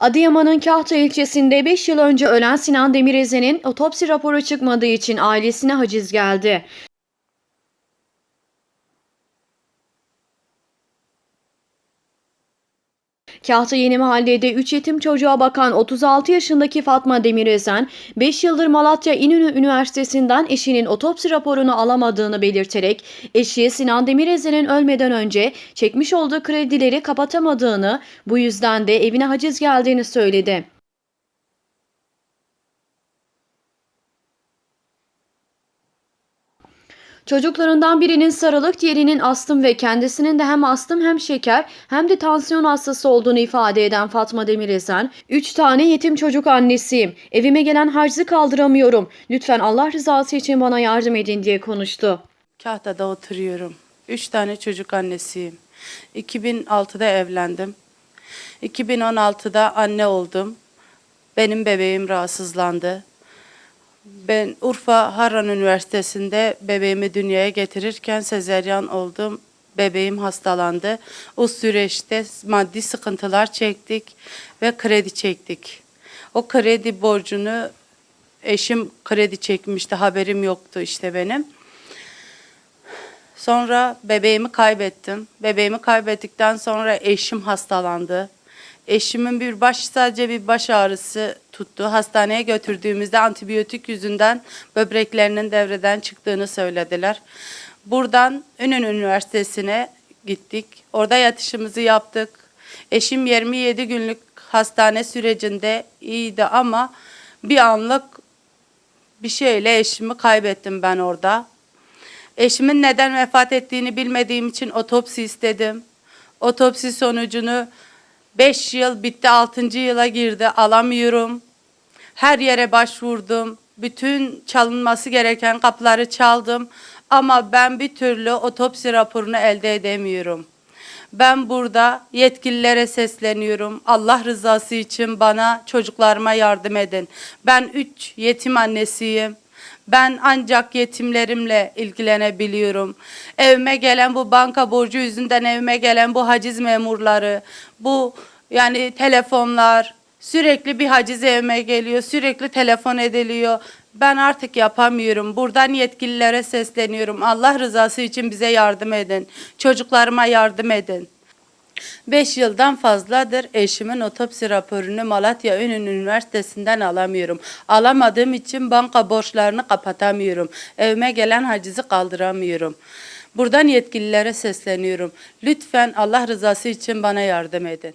Adıyaman'ın Kahta ilçesinde 5 yıl önce ölen Sinan Demireze'nin otopsi raporu çıkmadığı için ailesine haciz geldi. Kahta Yeni Mahalle'de 3 yetim çocuğa bakan 36 yaşındaki Fatma Demirezen, 5 yıldır Malatya İnönü Üniversitesi'nden eşinin otopsi raporunu alamadığını belirterek, eşi Sinan Demirezen'in ölmeden önce çekmiş olduğu kredileri kapatamadığını, bu yüzden de evine haciz geldiğini söyledi. Çocuklarından birinin sarılık, diğerinin astım ve kendisinin de hem astım hem şeker hem de tansiyon hastası olduğunu ifade eden Fatma Demiresen, 3 tane yetim çocuk annesiyim. Evime gelen harcı kaldıramıyorum. Lütfen Allah rızası için bana yardım edin diye konuştu. Kahta'da oturuyorum. Üç tane çocuk annesiyim. 2006'da evlendim. 2016'da anne oldum. Benim bebeğim rahatsızlandı. Ben Urfa Harran Üniversitesi'nde bebeğimi dünyaya getirirken sezeryan oldum. Bebeğim hastalandı. O süreçte maddi sıkıntılar çektik ve kredi çektik. O kredi borcunu eşim kredi çekmişti. Haberim yoktu işte benim. Sonra bebeğimi kaybettim. Bebeğimi kaybettikten sonra eşim hastalandı. Eşimin bir baş sadece bir baş ağrısı tuttu. Hastaneye götürdüğümüzde antibiyotik yüzünden böbreklerinin devreden çıktığını söylediler. Buradan Ünlü Üniversitesi'ne gittik. Orada yatışımızı yaptık. Eşim 27 günlük hastane sürecinde iyiydi ama bir anlık bir şeyle eşimi kaybettim ben orada. Eşimin neden vefat ettiğini bilmediğim için otopsi istedim. Otopsi sonucunu 5 yıl bitti 6. yıla girdi alamıyorum. Her yere başvurdum. Bütün çalınması gereken kapıları çaldım. Ama ben bir türlü otopsi raporunu elde edemiyorum. Ben burada yetkililere sesleniyorum. Allah rızası için bana çocuklarıma yardım edin. Ben üç yetim annesiyim. Ben ancak yetimlerimle ilgilenebiliyorum. Evime gelen bu banka borcu yüzünden evime gelen bu haciz memurları, bu yani telefonlar, sürekli bir haciz evime geliyor, sürekli telefon ediliyor. Ben artık yapamıyorum. Buradan yetkililere sesleniyorum. Allah rızası için bize yardım edin. Çocuklarıma yardım edin. 5 yıldan fazladır eşimin otopsi raporunu Malatya Ünlü Üniversitesi'nden alamıyorum. Alamadığım için banka borçlarını kapatamıyorum. Evime gelen hacizi kaldıramıyorum. Buradan yetkililere sesleniyorum. Lütfen Allah rızası için bana yardım edin.